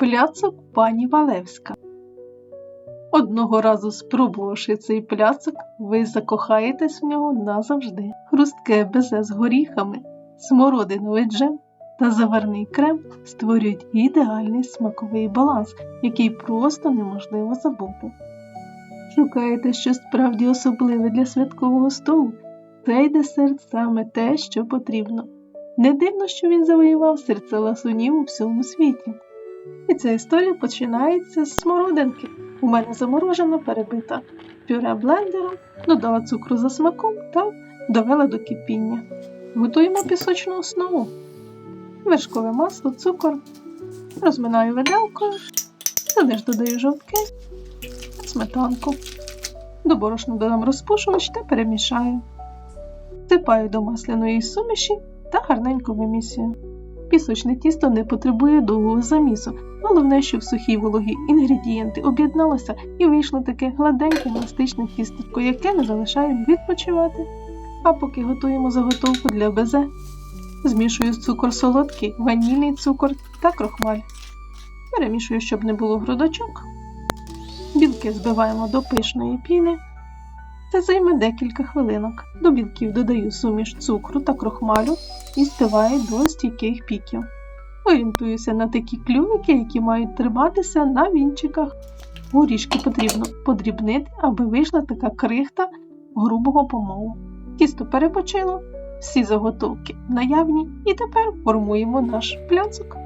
Пляцок пані Валевська. Одного разу спробувавши цей пляцок, ви закохаєтесь в нього назавжди. Хрустке безе з горіхами, смородиновий джем та заварний крем створюють ідеальний смаковий баланс, який просто неможливо забути. Шукаєте щось справді особливе для святкового столу? Цей десерт саме те, що потрібно. Не дивно, що він завоював серце ласунів у всьому світі. І ця історія починається з смородинки. У мене заморожена перебита пюре блендером, додала цукру за смаком та довела до кипіння. Готуємо пісочну основу. Вершкове масло, цукор, розминаю виделкою, туди ж додаю жовтки, сметанку. До борошна додам розпушувач та перемішаю. Всипаю до масляної суміші та гарненько вимісюю. Пісочне тісто не потребує довгого замісу. Головне, щоб сухі вологі інгредієнти об'єдналися і вийшло таке гладеньке еластичне тістечко, яке ми залишаємо відпочивати. А поки готуємо заготовку для безе, змішую цукор солодкий, ванільний цукор та крохмаль. Перемішую, щоб не було грудочок. Білки збиваємо до пишної піни. Це займе декілька хвилинок. До білків додаю суміш цукру та крохмалю і спиваю до стійких піків. Орієнтуюся на такі клювики, які мають триматися на вінчиках. Горішки потрібно подрібнити, аби вийшла така крихта грубого помолу. Тісто перепочило, всі заготовки наявні, і тепер формуємо наш пляцок.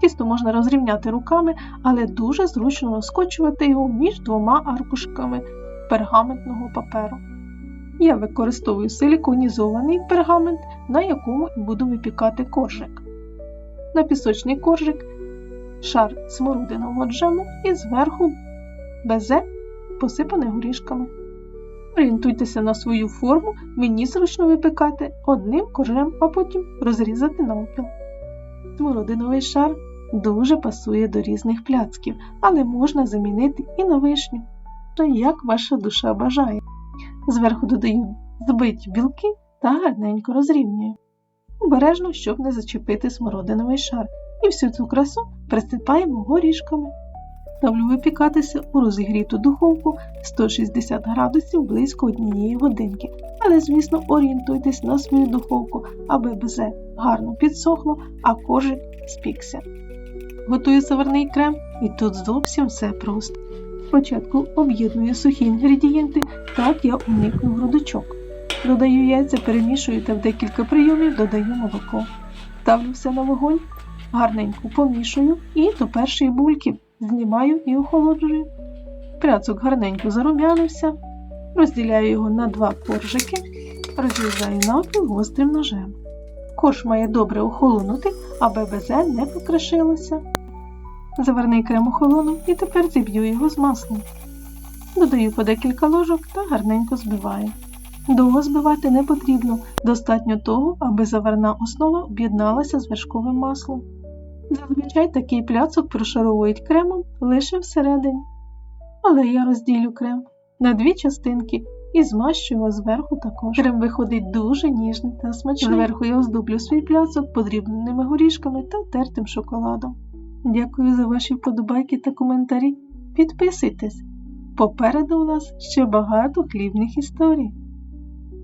Тісто можна розрівняти руками, але дуже зручно розкочувати його між двома аркушками пергаментного паперу. Я використовую силіконізований пергамент, на якому буду випікати коржик. На пісочний коржик шар смородинового джему і зверху безе посипане горішками. Орієнтуйтеся на свою форму, мені зручно випікати одним коржем, а потім розрізати навпіл. Смородиновий шар дуже пасує до різних пляцків, але можна замінити і на вишню то як ваша душа бажає. Зверху додаю збиті білки та гарненько розрівнюю. Обережно, щоб не зачепити смородиновий шар, і всю цю красу присипаємо горішками. Ставлю випікатися у розігріту духовку 160 градусів близько однієї годинки, але, звісно, орієнтуйтесь на свою духовку, аби безе гарно підсохло, а коржик спікся. Готую саверний крем, і тут зовсім все просто. Спочатку об'єдную сухі інгредієнти, так я уникну грудочок. Додаю яйця, перемішую та в декілька прийомів додаю молоко. Ставлю все на вогонь, гарненько помішую і до першої бульки знімаю і охолоджую. Пляцок гарненько зарум'янився, розділяю його на два коржики, розрізаю навпіл гострим ножем. Корж має добре охолонути, аби безе не покришилося. Заварний крем охолонув і тепер зіб'ю його з маслом. Додаю по декілька ложок та гарненько збиваю. Довго збивати не потрібно, достатньо того, аби заварна основа об'єдналася з вершковим маслом. Зазвичай такий пляцок прошаровують кремом лише всередині. Але я розділю крем на дві частинки і змащу його зверху також. Крем виходить дуже ніжний та смачний. Зверху я оздоблю свій пляцок подрібненими горішками та тертим шоколадом. Дякую за ваші вподобайки та коментарі. Підписуйтесь. Попереду у нас ще багато хлібних історій.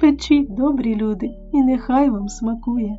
Печіть, добрі люди, і нехай вам смакує!